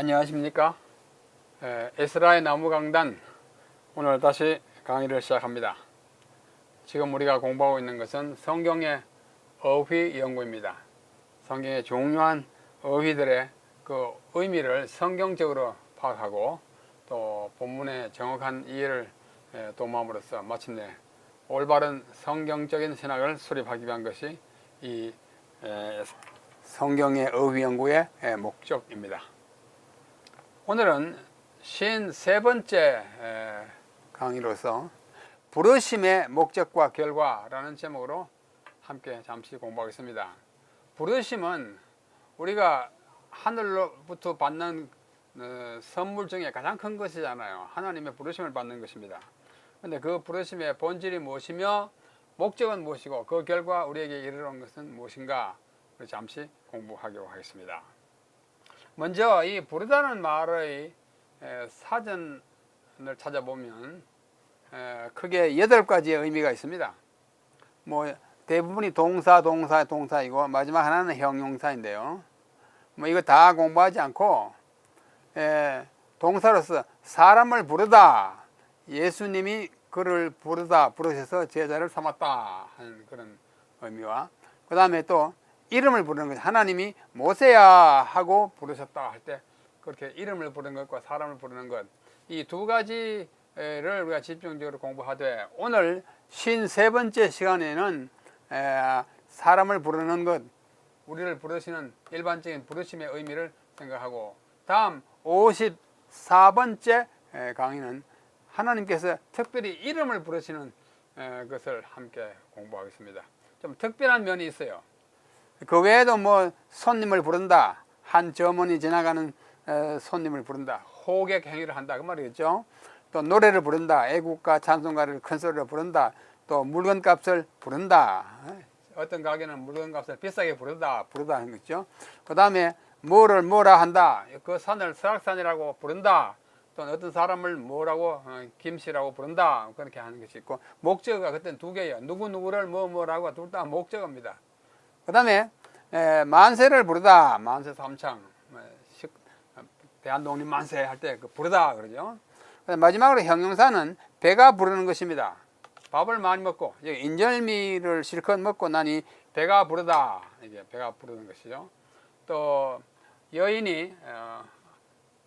안녕하십니까? 에, 에스라의 나무강단 오늘 다시 강의를 시작합니다. 지금 우리가 공부하고 있는 것은 성경의 어휘 연구입니다. 성경의 중요한 어휘들의 그 의미를 성경적으로 파악하고 또 본문의 정확한 이해를 에, 도모함으로써 마침내 올바른 성경적인 신학을 수립하기 위한 것이 이 에, 성경의 어휘 연구의 에, 목적입니다. 오늘은 53번째 에, 강의로서 부르심의 목적과 결과라는 제목으로 함께 잠시 공부하겠습니다. 부르심은 우리가 하늘로부터 받는 어, 선물 중에 가장 큰 것이잖아요. 하나님의 부르심을 받는 것입니다. 근데 그 부르심의 본질이 무엇이며 목적은 무엇이고 그 결과 우리에게 이르는 것은 무엇인가 잠시 공부하기로 하겠습니다. 먼저 이 부르다는 말의 에, 사전을 찾아보면 에, 크게 여덟 가지의 의미가 있습니다. 뭐 대부분이 동사, 동사, 동사이고 마지막 하나는 형용사인데요. 뭐 이거 다 공부하지 않고 에, 동사로서 사람을 부르다 예수님이 그를 부르다 부르셔서 제자를 삼았다 하는 그런 의미와 그 다음에 또 이름을 부르는 것 하나님이 모세야 하고 부르셨다 할 때 그렇게 이름을 부르는 것과 사람을 부르는 것 이 두 가지를 우리가 집중적으로 공부하되 오늘 쉰 세 번째 시간에는 에, 사람을 부르는 것 우리를 부르시는 일반적인 부르심의 의미를 생각하고 다음 54번째 강의는 하나님께서 특별히 이름을 부르시는 에, 것을 함께 공부하겠습니다. 좀 특별한 면이 있어요. 그 외에도 뭐 손님을 부른다, 한 점원이 지나가는 에, 손님을 부른다, 호객 행위를 한다 그 말이겠죠. 또 노래를 부른다, 애국가 찬송가를 큰 소리로 부른다, 또 물건값을 부른다. 어떤 가게는 물건값을 비싸게 부른다, 부르다 하는 거죠. 그 다음에 뭐를 뭐라 한다, 그 산을 설악산이라고 부른다. 또 어떤 사람을 뭐라고 어, 김씨라고 부른다 그렇게 하는 것이 있고 목적어가 그때는 두 개예요. 누구 누구를 뭐 뭐라고 둘 다 목적어입니다. 그 다음에 만세를 부르다 만세 삼창 대한독립 만세 할때그 부르다 그러죠. 마지막으로 형용사는 배가 부르는 것입니다. 밥을 많이 먹고 인절미를 실컷 먹고 나니 배가 부르다 이게 배가 부르는 것이죠. 또 여인이 어,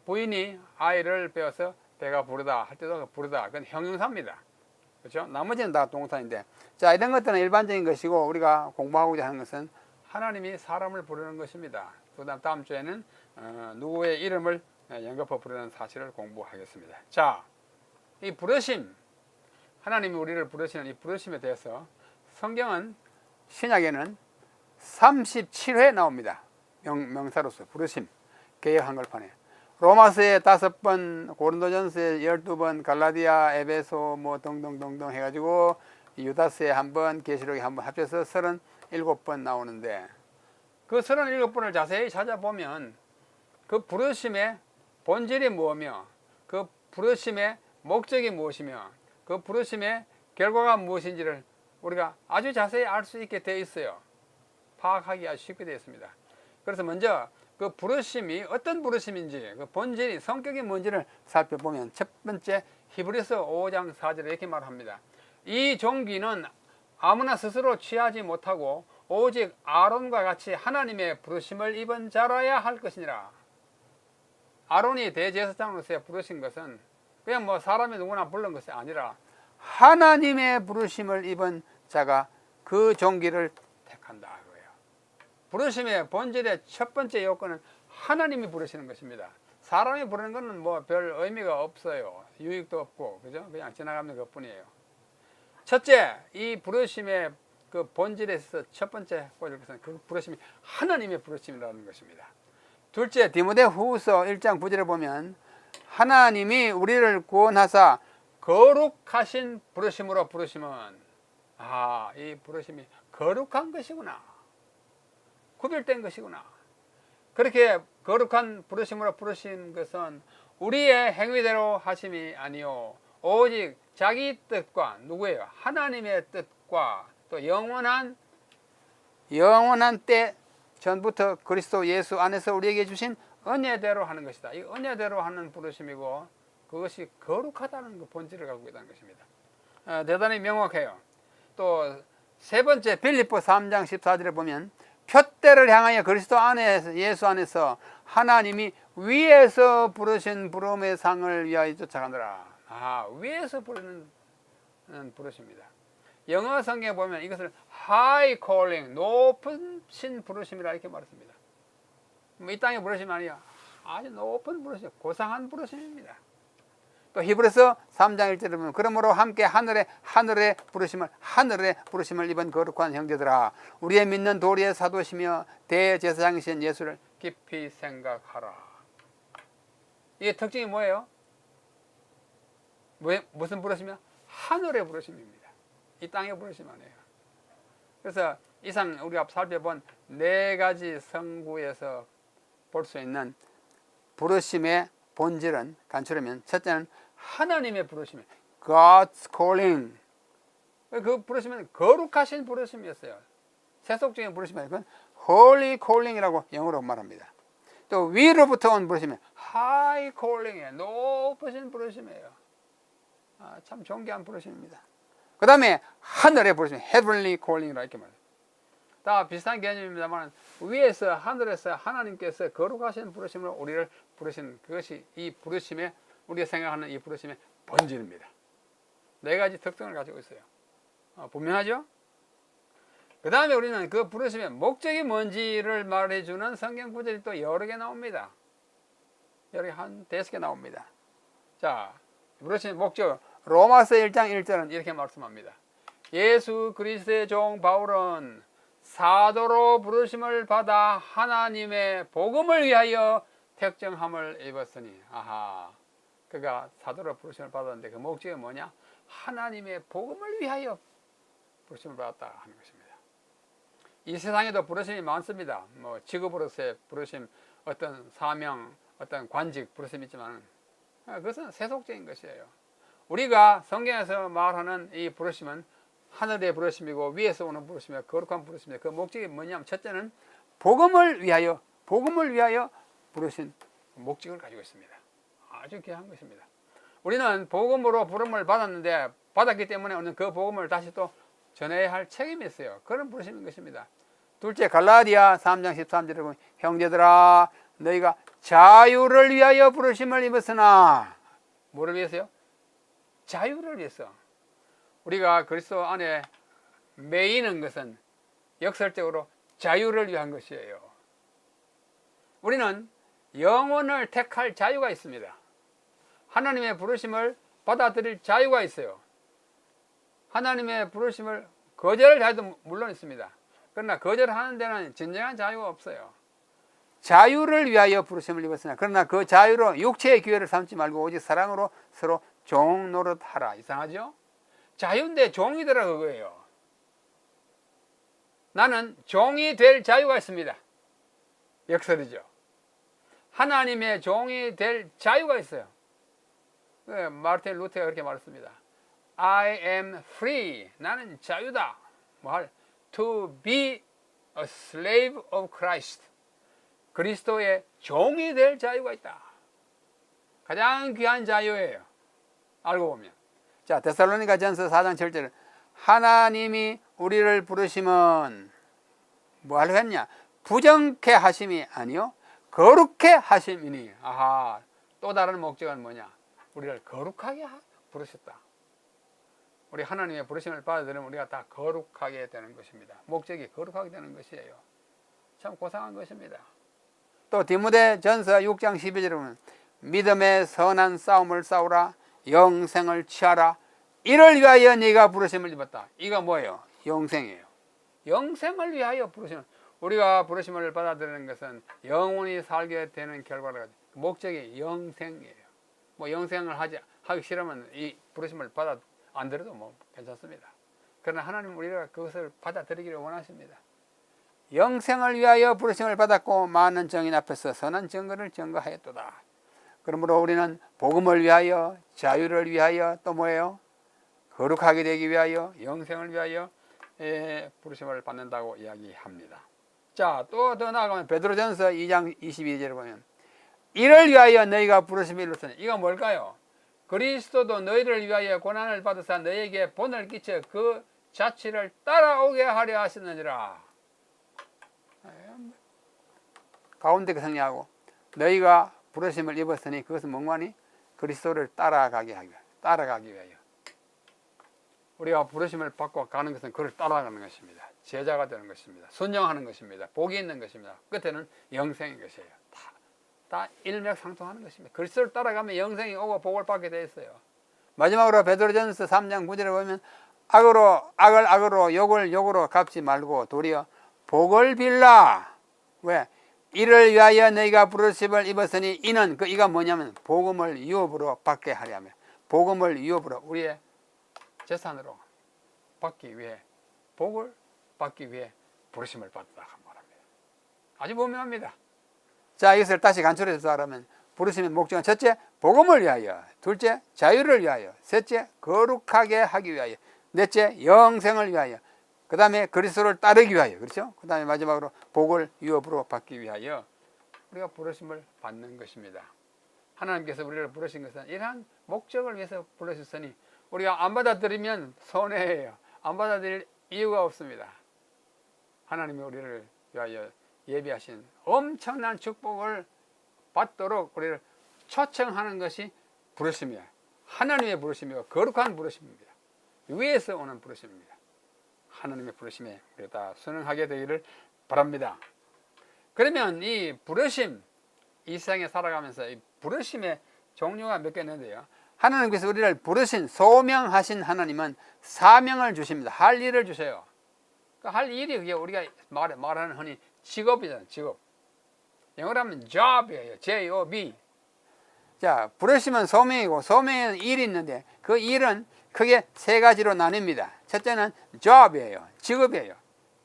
부인이 아이를 빼어서 배가 부르다 할 때도 부르다 그건 형용사입니다. 그렇죠? 나머지는 다 동사인데 자 이런 것들은 일반적인 것이고 우리가 공부하고자 하는 것은 하나님이 사람을 부르는 것입니다. 그다음 다음 주에는 어, 누구의 이름을 연거푸 부르는 사실을 공부하겠습니다. 자, 이 부르심 하나님이 우리를 부르시는 이 부르심에 대해서 성경은 신약에는 37회 나옵니다. 명, 명사로서 부르심 개혁 한글판에 로마서에 다섯 번, 고린도전서에 열두 번, 갈라디아, 에베소 뭐 등등등등 해가지고 유다서에 한 번, 계시록에 한 번 합쳐서 서른일곱 번 나오는데 그 서른일곱 번을 자세히 찾아보면 그 부르심의 본질이 무엇이며 그 부르심의 목적이 무엇이며 그 부르심의 결과가 무엇인지를 우리가 아주 자세히 알 수 있게 되어 있어요. 파악하기 아주 쉽게 되어 있습니다. 그래서 먼저 그 부르심이 어떤 부르심인지 그 본질이 성격이 뭔지를 살펴보면 첫 번째 히브리서 5장 4절에 이렇게 말합니다. 이 종기는 아무나 스스로 취하지 못하고 오직 아론과 같이 하나님의 부르심을 입은 자라야 할 것이니라. 아론이 대제사장으로서 부르신 것은 그냥 뭐 사람이 누구나 부른 것이 아니라 하나님의 부르심을 입은 자가 그 종기를 택한다. 부르심의 본질의 첫 번째 요건은 하나님이 부르시는 것입니다. 사람이 부르는 것은 뭐 별 의미가 없어요. 유익도 없고 그죠? 그냥 지나가는 것 뿐이에요. 첫째, 이 부르심의 그 본질에서 첫 번째 꽂을 것은 그 부르심이 하나님의 부르심이라는 것입니다. 둘째, 디모데 후서 1장 9절에 보면 하나님이 우리를 구원하사 거룩하신 부르심으로 부르심은 아, 이 부르심이 거룩한 것이구나. 구별된 것이구나. 그렇게 거룩한 부르심으로 부르신 것은 우리의 행위대로 하심이 아니요 오직 자기 뜻과 누구예요? 하나님의 뜻과 또 영원한 영원한 때 전부터 그리스도 예수 안에서 우리에게 주신 은혜대로 하는 것이다. 이 은혜대로 하는 부르심이고 그것이 거룩하다는 그 본질을 갖고 있다는 것입니다. 어, 대단히 명확해요. 또 세 번째 빌립보 3장 14절에 보면 표대를 향하여 그리스도 안에서 예수 안에서 하나님이 위에서 부르신 부름의 상을 위하여 쫓아가느라. 아, 위에서 부르는 부르십니다. 영어 성경에 보면 이것을 high calling, 높은 신 부르심이라 이렇게 말했습니다. 뭐이 땅의 부르심 아니야. 아주 높은 부르심, 고상한 부르심입니다. 또 히브리서 3장 1절에 보면 그러므로 함께 하늘의 하늘의 부르심을 하늘의 부르심을 입은 거룩한 형제들아 우리의 믿는 도리의 사도시며 대제사장이신 예수를 깊이 생각하라. 이게 특징이 뭐예요? 왜, 무슨 부르심이야? 하늘의 부르심입니다. 이 땅의 부르심 아니에요. 그래서 이상 우리가 살펴본 네 가지 성구에서 볼 수 있는 부르심의 본질은 간추려면 첫째는 하나님의 부르심이에요. God's calling. 그 부르심은 거룩하신 부르심이었어요. 세속적인 부르심이 아니고 Holy calling이라고 영어로 말합니다. 또 위로부터 온 부르심은 High calling이에요. 높으신 부르심이에요. 아, 참 존귀한 부르심입니다. 그 다음에 하늘의 부르심, Heavenly calling이라 이렇게 말해요. 다 비슷한 개념입니다만 위에서 하늘에서 하나님께서 거룩하신 부르심으로 우리를 부르신 그것이 이 부르심의 우리가 생각하는 이 부르심의 본질입니다. 네 가지 특성을 가지고 있어요. 어, 분명하죠? 그 다음에 우리는 그 부르심의 목적이 뭔지를 말해주는 성경 구절이 또 여러 개 나옵니다. 여러 개한 대여섯 개 나옵니다. 자, 부르심의 목적, 로마서 1장 1절은 이렇게 말씀합니다. 예수 그리스도의 종 바울은 사도로 부르심을 받아 하나님의 복음을 위하여 택정함을 입었으니 아하 그가 사도로 부르심을 받았는데 그 목적이 뭐냐? 하나님의 복음을 위하여 부르심을 받았다 하는 것입니다. 이 세상에도 부르심이 많습니다. 뭐 직업으로서의 부르심 어떤 사명 어떤 관직 부르심이 있지만 그것은 세속적인 것이에요. 우리가 성경에서 말하는 이 부르심은 하늘의 부르심이고 위에서 오는 부르심이고 거룩한 부르심이고 그 목적이 뭐냐면 첫째는 복음을 위하여 복음을 위하여 부르신 목적을 가지고 있습니다. 아주 귀한 것입니다. 우리는 복음으로 부름을 받았는데 받았기 때문에 오늘 그 복음을 다시 또 전해야 할 책임이 있어요. 그런 부르심인 것입니다. 둘째 갈라디아 3장 13절에 보면 형제들아 너희가 자유를 위하여 부르심을 입었으나 뭐를 위해서요? 자유를 위해서 우리가 그리스도 안에 매이는 것은 역설적으로 자유를 위한 것이에요. 우리는 영혼을 택할 자유가 있습니다. 하나님의 부르심을 받아들일 자유가 있어요. 하나님의 부르심을 거절할 자유도 물론 있습니다. 그러나 거절하는 데는 진정한 자유가 없어요. 자유를 위하여 부르심을 입었으나 그러나 그 자유로 육체의 기회를 삼지 말고 오직 사랑으로 서로 종 노릇하라. 이상하죠? 자유인데 종이 되라 그거예요. 나는 종이 될 자유가 있습니다. 역설이죠. 하나님의 종이 될 자유가 있어요. 네, 마르틴 루테가 그렇게 말했습니다. I am free. 나는 자유다. 뭐 to be a slave of Christ. 그리스도의 종이 될 자유가 있다. 가장 귀한 자유예요. 알고 보면. 자, 데살로니가 전서 4장 7절 하나님이 우리를 부르심은 뭐 하려 했냐? 부정케 하심이 아니요 거룩해 하심이니. 아하. 또 다른 목적은 뭐냐? 우리를 거룩하게 부르셨다. 우리 하나님의 부르심을 받아들이면 우리가 다 거룩하게 되는 것입니다. 목적이 거룩하게 되는 것이에요. 참 고상한 것입니다. 또 디모데 전서 6장 12절에 보면 믿음의 선한 싸움을 싸우라 영생을 취하라 이를 위하여 네가 부르심을 입었다. 이가 뭐예요? 영생이에요. 영생을 위하여 부르심을 우리가 부르심을 받아들이는 것은 영원히 살게 되는 결과를 목적이 영생이에요. 뭐 영생을 하지 하기 싫으면 이 부르심을 받아 안 들어도 뭐 괜찮습니다. 그러나 하나님 우리가 그것을 받아들이기를 원하십니다. 영생을 위하여 부르심을 받았고 많은 정인 앞에서 선한 증거를 증거하였도다. 그러므로 우리는 복음을 위하여 자유를 위하여 또 뭐예요? 거룩하게 되기 위하여 영생을 위하여 예, 부르심을 받는다고 이야기합니다. 자, 또 더 나아가면 베드로전서 2장 22절에 보면 이를 위하여 너희가 부르심을 이루었으니 이거 뭘까요? 그리스도도 너희를 위하여 고난을 받으사 너희에게 본을 끼쳐 그 자취를 따라오게 하려 하셨느니라. 가운데 그 성리하고 너희가 부르심을 입었으니 그것은 뭐하니 그리스도를 따라가게 하기 따라가기 위하여 우리가 부르심을 받고 가는 것은 그를 따라가는 것입니다. 제자가 되는 것입니다. 순종하는 것입니다. 복이 있는 것입니다. 끝에는 영생인 것이에요. 다, 다 일맥상통하는 것입니다. 그리스도를 따라가면 영생이 오고 복을 받게 돼 있어요. 마지막으로 베드로전서 3장 9절에 보면 악으로 악을 악으로 욕을 욕으로 갚지 말고 도리어 복을 빌라. 왜? 이를 위하여 너희가 부르심을 입었으니 이는 그 이가 뭐냐면 복음을 유업으로 받게 하려면 복음을 유업으로 우리의 재산으로 받기 위해 복을 받기 위해 부르심을 받다 말합니다. 아주 분명합니다. 자 이것을 다시 간추려서 하라면 부르심의 목적은 첫째 복음을 위하여, 둘째 자유를 위하여, 셋째 거룩하게 하기 위하여, 넷째 영생을 위하여, 그 다음에 그리스도를 따르기 위하여, 그렇죠? 그 다음에 마지막으로 복을 유업으로 받기 위하여 우리가 부르심을 받는 것입니다. 하나님께서 우리를 부르신 것은 이러한 목적을 위해서 부르셨으니 우리가 안 받아들이면 손해예요. 안 받아들일 이유가 없습니다. 하나님이 우리를 위하여 예비하신 엄청난 축복을 받도록 우리를 초청하는 것이 부르심이야. 하나님의 부르심이고 거룩한 부르심입니다. 위에서 오는 부르심입니다. 하나님의 부르심에 우리가 다 순응하게 되기를 바랍니다. 그러면 이 부르심 이 세상에 살아가면서 이 부르심의 종류가 몇 개 있는데요. 하나님께서 우리를 부르신 소명하신 하나님은 사명을 주십니다. 할 일을 주세요. 그할 일이 그게 우리가 말, 말하는 흔히 직업이잖아요. 직업. 영어로 하면 job이에요. J-O-B. 자, 부르심은 소명이고 소명에는 일이 있는데 그 일은 크게 세 가지로 나뉩니다. 첫째는 job이에요. 직업이에요.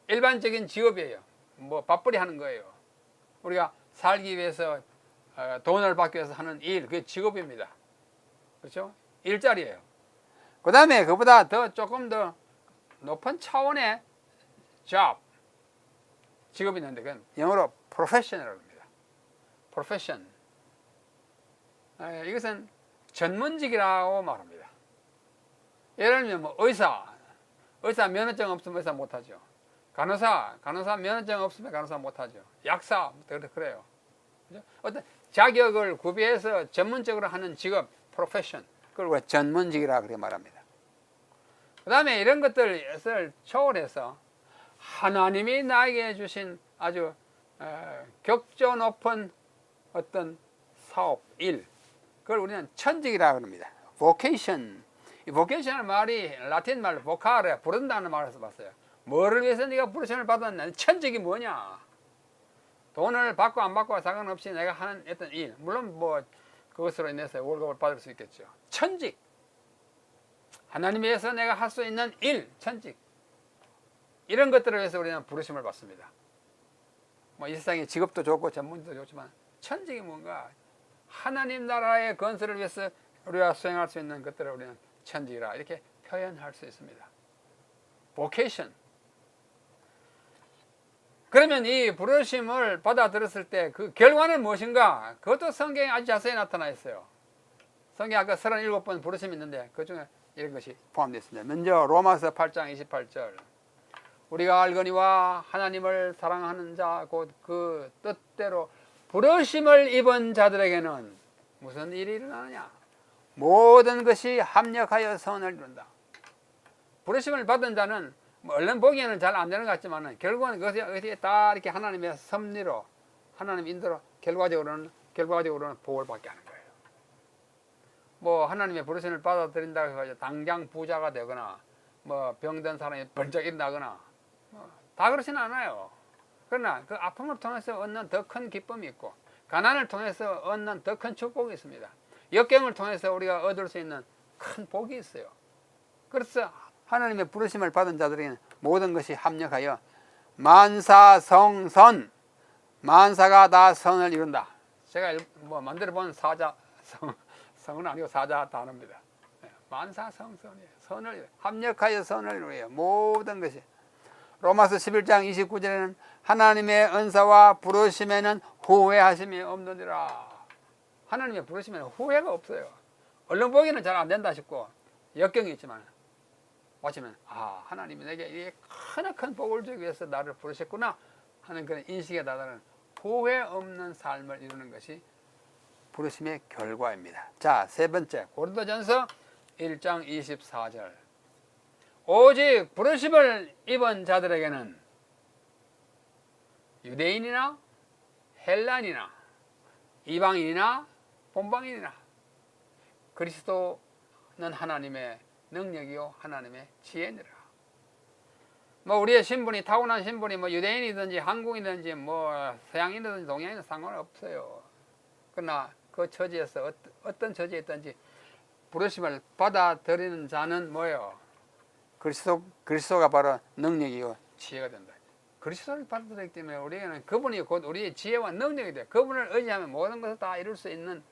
일반적인 직업이에요. 뭐 밥벌이 하는 거예요. 우리가 살기 위해서 어, 돈을 받기 위해서 하는 일, 그게 직업입니다. 그렇죠? 일자리예요. 그 다음에 그보다 더 조금 더 높은 차원의 job, 직업이 있는데 그건 영어로 profession이라고 합니다. profession. 에, 이것은 전문직이라고 말합니다. 예를 들면 뭐 의사, 의사 면허증 없으면 의사 못하죠. 간호사, 간호사 면허증 없으면 간호사 못하죠. 약사, 그래요. 그죠? 어떤 자격을 구비해서 전문적으로 하는 직업, profession. 그걸 왜 전문직이라 그렇게 말합니다. 그 다음에 이런 것들을 초월해서 하나님이 나에게 주신 아주 어, 격조 높은 어떤 사업, 일, 그걸 우리는 천직이라 그럽니다. vocation. 이 vocation은 말이 라틴 말로 vocare, 부른다는 말에서 봤어요. 뭐를 위해서 네가 부르심을 받았냐? 천직이 뭐냐? 돈을 받고 안 받고 상관없이 내가 하는 어떤 일, 물론 뭐 그것으로 인해서 월급을 받을 수 있겠죠. 천직. 하나님 위해서 내가 할 수 있는 일, 천직. 이런 것들을 위해서 우리는 부르심을 받습니다. 뭐 이 세상에 직업도 좋고 전문도 좋지만 천직이 뭔가 하나님 나라의 건설을 위해서 우리가 수행할 수 있는 것들을 우리는 천직이라 이렇게 표현할 수 있습니다. vocation. 그러면 이 부르심을 받아들였을 때 그 결과는 무엇인가? 그것도 성경에 아주 자세히 나타나 있어요. 성경 아까 37번 부르심이 있는데 그 중에 이런 것이 포함되어 있습니다. 먼저 로마서 8장 28절. 우리가 알거니와 하나님을 사랑하는 자 곧 그 뜻대로 부르심을 입은 자들에게는 무슨 일이 일어나느냐? 모든 것이 합력하여 선을 이룬다. 부르심을 받은 자는 뭐 얼른 보기에는 잘 안 되는 것 같지만 결국은 그것이 어떻게 다 이렇게 하나님의 섭리로 하나님 인도로 결과적으로는 결과적으로는 복을 받게 하는 거예요. 뭐 하나님의 부르심을 받아들인다고 해서 당장 부자가 되거나 뭐 병든 사람이 번쩍 일어나거나 뭐 다 그렇지는 않아요. 그러나 그 아픔을 통해서 얻는 더 큰 기쁨이 있고 가난을 통해서 얻는 더 큰 축복이 있습니다. 역경을 통해서 우리가 얻을 수 있는 큰 복이 있어요. 그래서 하나님의 부르심을 받은 자들에게는 모든 것이 합력하여 만사성선 만사가 다 선을 이룬다. 제가 일- 뭐 만들어 본 사자 성 성은 아니고 사자 단어입니다. 네, 만사성선이에요. 선을 합력하여 선을 이루어요. 모든 것이 로마서 11장 29절에는 하나님의 은사와 부르심에는 후회하심이 없느니라. 하나님의 부르시면 후회가 없어요. 얼른 보기는 잘 안 된다 싶고 역경이 있지만 마치면 아 하나님이 내게 이 크나큰 복을 주기 위해서 나를 부르셨구나 하는 그런 인식에 다다른 후회 없는 삶을 이루는 것이 부르심의 결과입니다. 자, 세 번째 고린도전서 1장 24절. 오직 부르심을 입은 자들에게는 유대인이나 헬란이나 이방인이나 본방인이나 그리스도는 하나님의 능력이요 하나님의 지혜니라. 뭐 우리의 신분이 타고난 신분이 뭐 유대인이든지 한국인이든지 뭐 서양인이든지 동양인은 상관없어요. 그러나 그 처지에서 어떤, 처지에 있든지 부르심을 받아들이는 자는 뭐예요? 그리스도 그리스도가 바로 능력이요 지혜가 된다. 그리스도를 받아들이기 때문에 우리에게는 그분이 곧 우리의 지혜와 능력이 돼. 그분을 의지하면 모든 것을 다 이룰 수 있는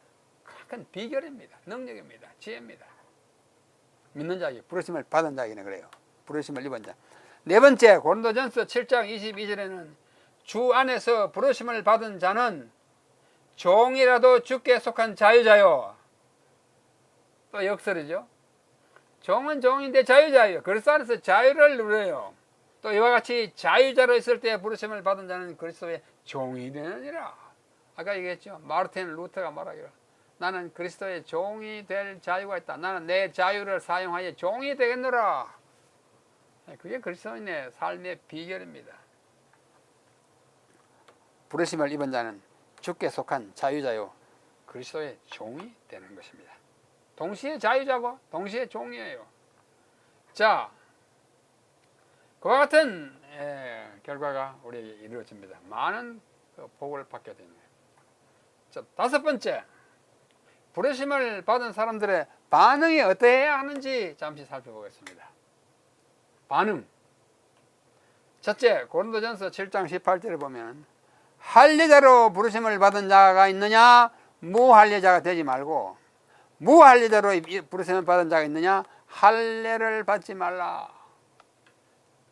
큰 비결입니다. 능력입니다. 지혜입니다. 믿는 자에게 부르심을 받은 자에게는 그래요. 부르심을 입은 자. 네 번째 고린도전서 7장 22절에는 주 안에서 부르심을 받은 자는 종이라도 주께 속한 자유자요. 또 역설이죠. 종은 종인데 자유자예요. 그리스도 안에서 자유를 누려요. 또 이와 같이 자유자로 있을 때 부르심을 받은 자는 그리스도의 종이 되느니라. 아까 얘기했죠. 마르틴 루터가 말하기로 나는 그리스도의 종이 될 자유가 있다. 나는 내 자유를 사용하여 종이 되겠노라. 그게 그리스도인의 삶의 비결입니다. 부르심을 입은 자는 주께 속한 자유자요 그리스도의 종이 되는 것입니다. 동시에 자유자고 동시에 종이에요. 자, 그와 같은 예, 결과가 우리에게 이루어집니다. 많은 그 복을 받게 됩니다. 자, 다섯 번째, 부르심을 받은 사람들의 반응이 어떠해야 하는지 잠시 살펴보겠습니다. 반응. 첫째, 고린도전서 7장 18절에 보면 할례자로 부르심을 받은 자가 있느냐 무할례자가 되지 말고 무할례자로 부르심을 받은 자가 있느냐 할례를 받지 말라.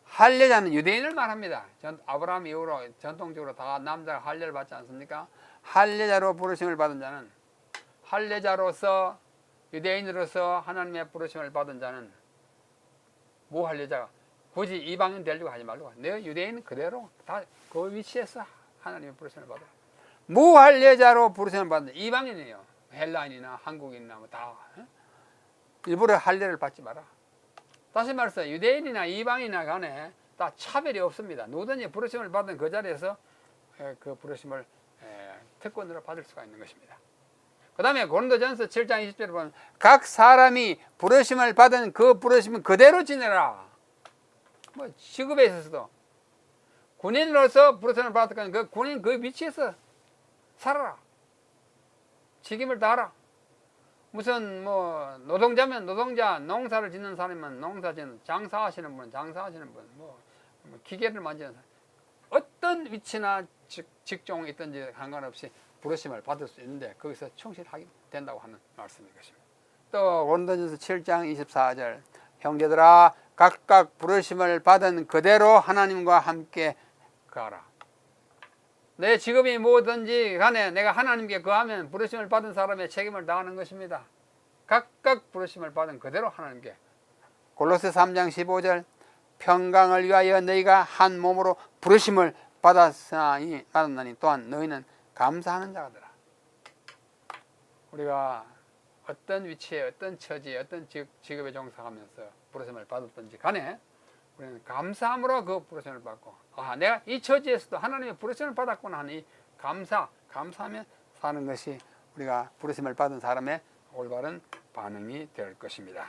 할례자는 유대인을 말합니다. 전 아브라함 이후로 전통적으로 다 남자가 할례를 받지 않습니까? 할례자로 부르심을 받은 자는 할례자로서 유대인으로서 하나님의 부르심을 받은 자는 무할례자가 굳이 이방인 되려고 하지 말고 내 유대인 그대로 다 그 위치에서 하나님의 부르심을 받아. 무할례자로 부르심을 받는 이방인이에요. 헬라인이나 한국인이나 뭐 다 일부러 할례를 받지 마라. 다시 말해서 유대인이나 이방인이나 간에 다 차별이 없습니다. 누구든지 부르심을 받은 그 자리에서 그 부르심을 특권으로 받을 수가 있는 것입니다. 그 다음에 고린도전서 7장 20절에 보면 각 사람이 부르심을 받은 그 부르심을 그대로 지내라. 뭐 직업에 있어서도 군인으로서 부르심을 받았던 그 군인 그 위치에서 살아라. 책임을 다하라. 무슨 뭐 노동자면 노동자, 농사를 짓는 사람이면 농사 짓는, 장사하시는 분은 장사하시는 분, 뭐, 뭐 기계를 만지는 사람, 어떤 위치나 직, 직종이 있든지 상관없이 부르심을 받을 수 있는데 거기서 충실하게 된다고 하는 말씀인 것입니다. 또 고린도전서 7장 24절 형제들아 각각 부르심을 받은 그대로 하나님과 함께 가라. 내 직업이 뭐든지 간에 내가 하나님께 거하면 부르심을 받은 사람의 책임을 다하는 것입니다. 각각 부르심을 받은 그대로 하나님께. 골로새 3장 15절 평강을 위하여 너희가 한 몸으로 부르심을 받았으니 받았나니 또한 너희는 감사하는 자가더라. 우리가 어떤 위치에 어떤 처지에 어떤 직업에 종사하면서 부르심을 받았든지 간에 우리는 감사함으로 그 부르심을 받고 아 내가 이 처지에서도 하나님의 부르심을 받았구나 하니 감사 감사하며 사는 것이 우리가 부르심을 받은 사람의 올바른 반응이 될 것입니다.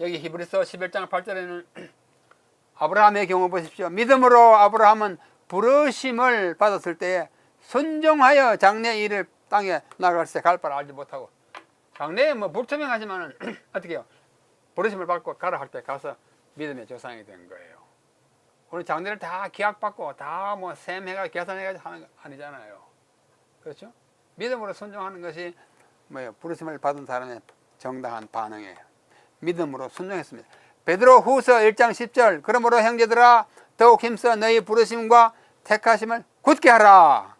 여기 히브리서 11장 8절에는 아브라함의 경우 보십시오. 믿음으로 아브라함은 부르심을 받았을 때에 순종하여 장래 일을 땅에 나갈 때 갈 바를 알지 못하고 장래에 뭐 불투명하지만은 어떻게 해요? 부르심을 받고 가라 할 때 가서 믿음의 조상이 된 거예요. 우리 장례를 다 기약받고 다 뭐 셈해가 계산해가지고 하는 거 아니잖아요. 그렇죠? 믿음으로 순종하는 것이 뭐예요? 부르심을 받은 사람의 정당한 반응이에요. 믿음으로 순종했습니다. 베드로 후서 1장 10절 그러므로 형제들아 더욱 힘써 너희 부르심과 택하심을 굳게 하라.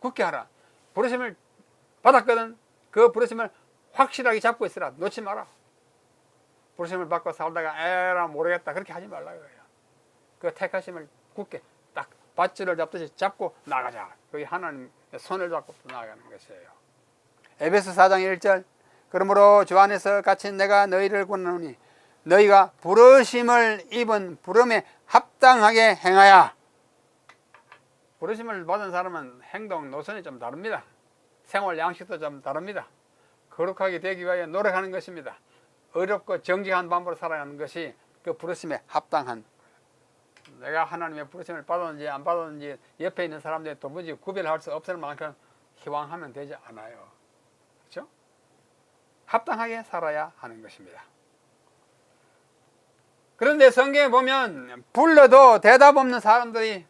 굳게 하라. 부르심을 받았거든. 그 부르심을 확실하게 잡고 있으라. 놓지 마라. 부르심을 받고 살다가 에라 모르겠다. 그렇게 하지 말라 그래요. 그 택하심을 굳게 딱 밧줄을 잡듯이 잡고 나가자. 그게 하나님 손을 잡고 나아가는 것이에요. 에베소 4장 1절 그러므로 주 안에서 같이 내가 너희를 권하노니 너희가 부르심을 입은 부름에 합당하게 행하야. 부르심을 받은 사람은 행동 노선이 좀 다릅니다. 생활 양식도 좀 다릅니다. 거룩하게 되기 위하여 노력하는 것입니다. 어렵고 정직한 방법으로 살아가는 것이 그 부르심에 합당한 내가 하나님의 부르심을 받았는지 안 받았는지 옆에 있는 사람들이 도무지 구별할 수 없을 만큼 희망하면 되지 않아요. 그렇죠? 합당하게 살아야 하는 것입니다. 그런데 성경에 보면 불러도 대답 없는 사람들이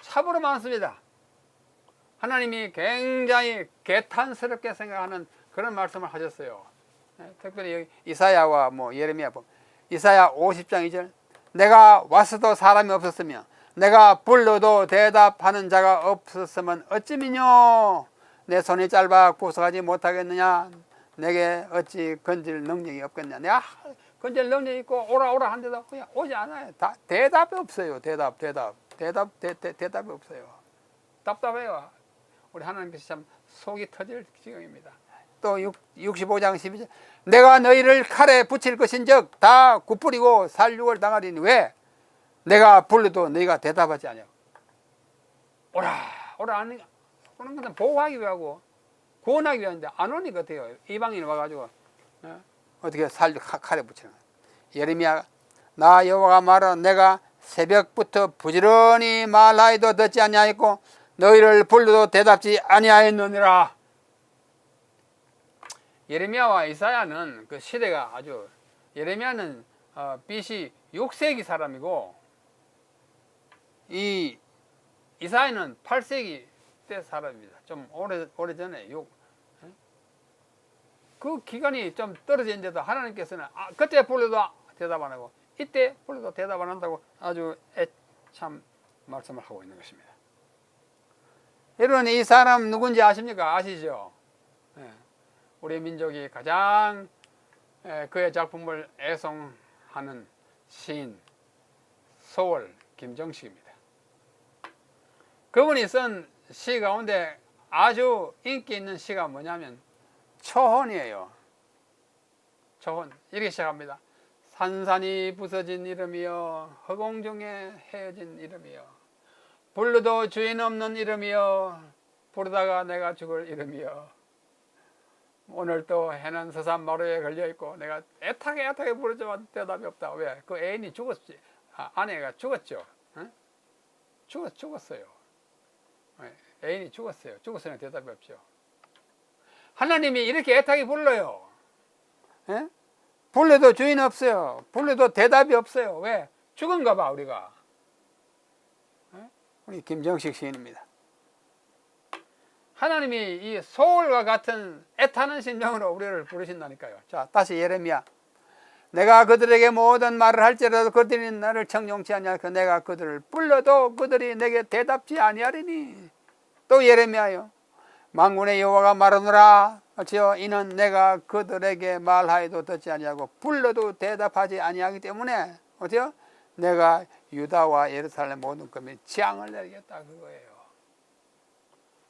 참으로 많습니다. 하나님이 굉장히 개탄스럽게 생각하는 그런 말씀을 하셨어요. 네, 특별히 여기 이사야와 뭐 예레미야 보면 이사야 50장 2절 내가 왔어도 사람이 없었으며 내가 불러도 대답하는 자가 없었으면 어찌미뇨? 내 손이 짧아 구속하지 못하겠느냐? 내게 어찌 건질 능력이 없겠냐? 내가 건질 능력이 있고 오라 오라 한데도 그냥 오지 않아요. 다 대답이 없어요. 대답 대답 대답 대, 대, 대답이 없어요. 답답해요. 우리 하나님께서 참 속이 터질 지경입니다 또 6, 65장 12절 내가 너희를 칼에 붙일 것인즉 다 굽부리고 살육을 당하리니 왜? 내가 불러도 너희가 대답하지 않냐 오라 오라 하는 오는 것은 보호하기 위하고 구원하기 위한데 안 오니 같아요 이방인 와가지고 어? 어떻게 살육 칼- 칼에 붙이는. 예레미야 나 여호와가 말하 내가 새벽부터 부지런히 말하여도 듣지 아니하였고 너희를 불러도 대답지 아니하였느니라 예레미야와 이사야는 그 시대가 아주 예레미야는 어, BC 6세기 사람이고 이 이사야는 8세기 때 사람입니다. 좀 오래 오래 전에 6. 그 기간이 좀 떨어진데도 하나님께서는 아, 그때 불러도 대답 안 하고 이때 불러도 대답 안 한다고 아주 애참 말씀을 하고 있는 것입니다. 여러분 이 사람 누군지 아십니까? 아시죠? 예. 우리 민족이 가장 에, 그의 작품을 애송하는 시인 소월 김정식입니다. 그분이 쓴 시 가운데 아주 인기 있는 시가 뭐냐면 초혼이에요. 초혼 이렇게 시작합니다. 산산이 부서진 이름이여 허공 중에 헤어진 이름이여 불러도 주인 없는 이름이여 부르다가 내가 죽을 이름이여 오늘 또 해는 서산 마루에 걸려 있고 내가 애타게 애타게 부르지만 대답이 없다. 왜? 그 애인이 죽었지. 아, 아내가 죽었죠. 응? 죽었 죽었어요. 예, 애인이 죽었어요. 죽었으니 대답이 없죠. 하나님이 이렇게 애타게 불러요. 예? 불러도 주인 없어요. 불러도 대답이 없어요. 왜? 죽은가 봐 우리가. 예? 우리 김정식 시인입니다. 하나님이 이 소울과 같은 애타는 심정으로 우리를 부르신다니까요. 자, 다시 예레미야. 내가 그들에게 모든 말을 할지라도 그들이 나를 청용치 아니하고 내가 그들을 불러도 그들이 내게 대답지 아니하리니. 또 예레미야요. 만군의 여호와가 말하노라. 어찌요 이는 내가 그들에게 말하여도 듣지 아니하고 불러도 대답하지 아니하기 때문에 어때요? 내가 유다와 예루살렘 모든 금에 재앙을 내리겠다 그거예요.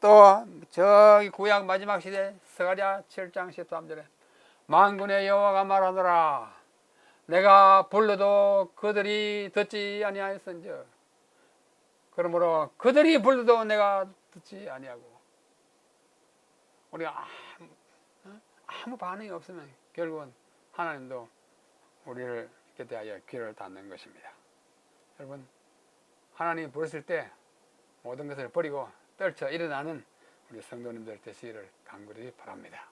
또 저기 구약 마지막 시대 스가랴 7장 13절에 만군의 여호와가 말하노라 내가 불러도 그들이 듣지 아니하였은즉 그러므로 그들이 불러도 내가 듣지 아니하고 우리가 아무, 어? 아무 반응이 없으면 결국은 하나님도 우리를 이렇게 대하여 귀를 닫는 것입니다. 여러분 하나님 부르실 때 모든 것을 버리고 떨쳐 일어나는 우리 성도님들 되시기를 간절히 바랍니다.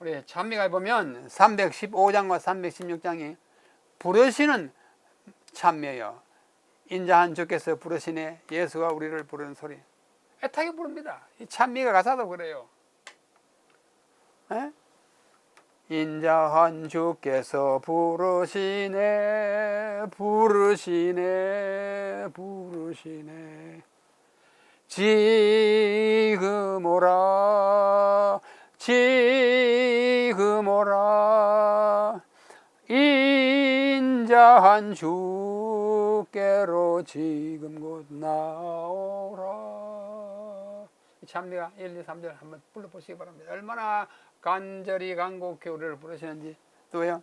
우리 찬미가에 보면 315장과 316장이 부르시는 찬미예요. 인자한 주께서 부르시네 예수가 우리를 부르는 소리. 애타게 부릅니다. 이 찬미가 가사도 그래요. 에? 인자한 주께서 부르시네 부르시네 부르시네 지금 오라 지금 오라. 인자한 주께로 지금 곧 나오라. 참내가 1, 2, 3절 한번 불러보시기 바랍니다. 얼마나 간절히 간곡히 우리를 부르시는지 또요.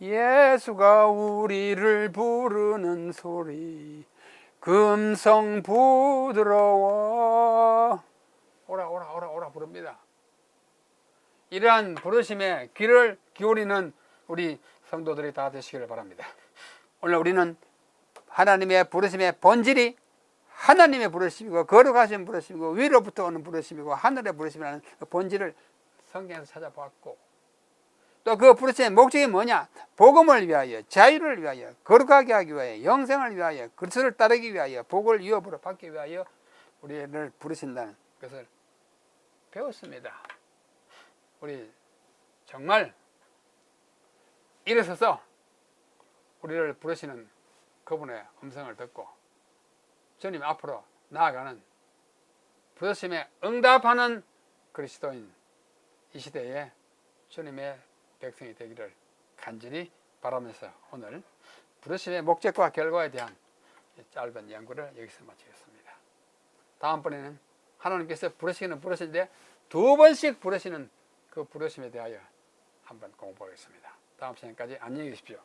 예수가 우리를 부르는 소리 금성 부드러워. 오라 오라 오라 오라 부릅니다. 이러한 부르심에 귀를 기울이는 우리 성도들이 다 되시기를 바랍니다. 오늘 우리는 하나님의 부르심의 본질이 하나님의 부르심이고 거룩하신 부르심이고 위로부터 오는 부르심이고 하늘의 부르심이라는 그 본질을 성경에서 찾아보았고 또 그 부르심의 목적이 뭐냐? 복음을 위하여, 자유를 위하여, 거룩하게 하기 위하여, 영생을 위하여, 그리스도를 따르기 위하여, 복을 유업으로 받기 위하여 우리를 부르신다는 것을 배웠습니다. 우리 정말 일어서서 우리를 부르시는 그분의 음성을 듣고 주님 앞으로 나아가는 부르심에 응답하는 그리스도인 이 시대에 주님의 백성이 되기를 간절히 바라면서 오늘 부르심의 목적과 결과에 대한 이 짧은 연구를 여기서 마치겠습니다. 다음번에는 하나님께서 부르시기는 부르시는데 두 번씩 부르시는 그 부르심에 대하여 한번 공부하겠습니다. 다음 시간까지 안녕히 계십시오.